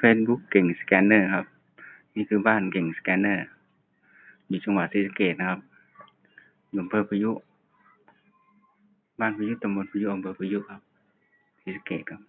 Facebook เก่งสแกนเนอร์ครับ นี่คือบ้านเก่งสแกนเนอร์ อยู่จังหวัดศรีสะเกษนะครับอยู่อำเภอพายุ บ้านพายุตำบลพายุอำเภอพายุครับศรีสะเกษครับ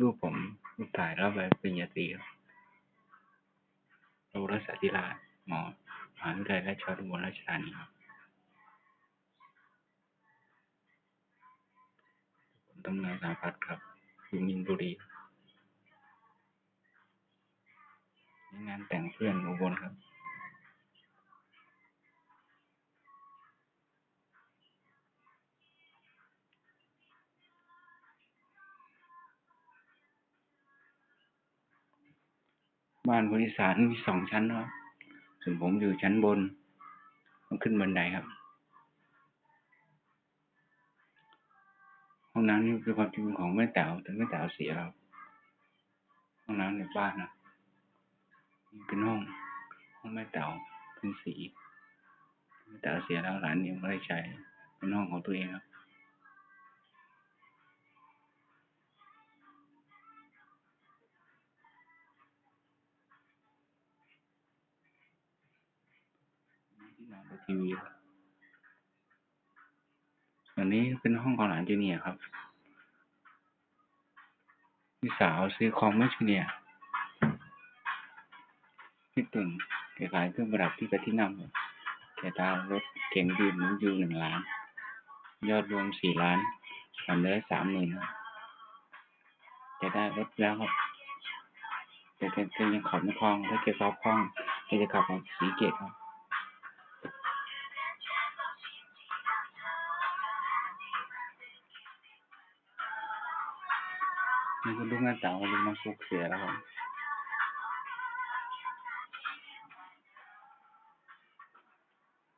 รูปผม รูปถ่ายรับใบปริญญาตรีครับโรงรักษาธิราชหมอมหาวิทยาลัยราชภัฏอุบลราชธานีครับผมทำงานสาพัฒน์ครับอยู่มินบุรีมีงานแต่งเพื่อนอุบลครับ บ้านคนอีสานมีสองชั้นนะครับ ส่วนผมอยู่ชั้นบน ต้องขึ้นบันไดครับ ห้องน้ำนี่คือความจริงของแม่แต๋วแต่แม่แต๋วเสียแล้วห้องน้ำในบ้านนะนี่เป็นห้อง ห้องแม่แต๋วเป็นสีแม่แต๋วเสียแล้วหลานยังไม่ได้ใช้เป็นห้องของตัวเองครับ ที่นอนดูทีวีครับส่วนนี้เป็นห้องของหลานจูเนียครับพี่สาวซื้อคอมเมื่อจูเนียพี่ตึงแกขายเครื่องประดับที่กระที่นำเลยแกดาวรถเก่งดีมยูหนึ่งล้าน ยอดรวมสี่ล้านผ่อนได้สามหมื่นครับแกได้รถแล้วครับแต่แกแกยังขับไม่คล่องถ้าแกขับคล่องแกจะขับของสีเกตครับ นี่คือลูกแม่เต๋าลูกน้องฟุกเสียแล้วครับ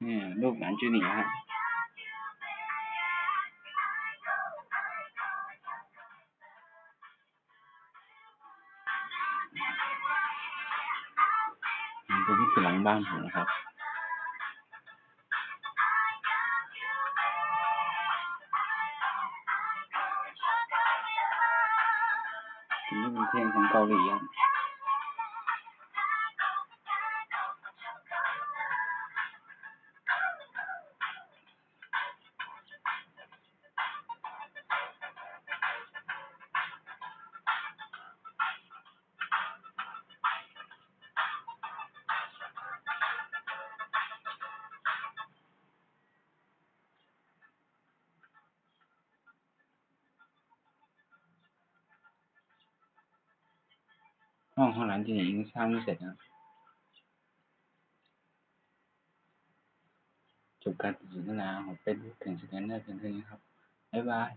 นี่ลูกหลานจูเนียร์ครับนี่คือที่คือหลังบ้านผมนะครับ อันนี้เป็นเพล หลีครับห้องของหลานจูเนียร์ยังสร้างไม่เสร็จนะจบการติดสินทนาของเฟซบุ๊กถึงสแกนเนอร์เพียงเท่านี้ครับ บ๊ายบาย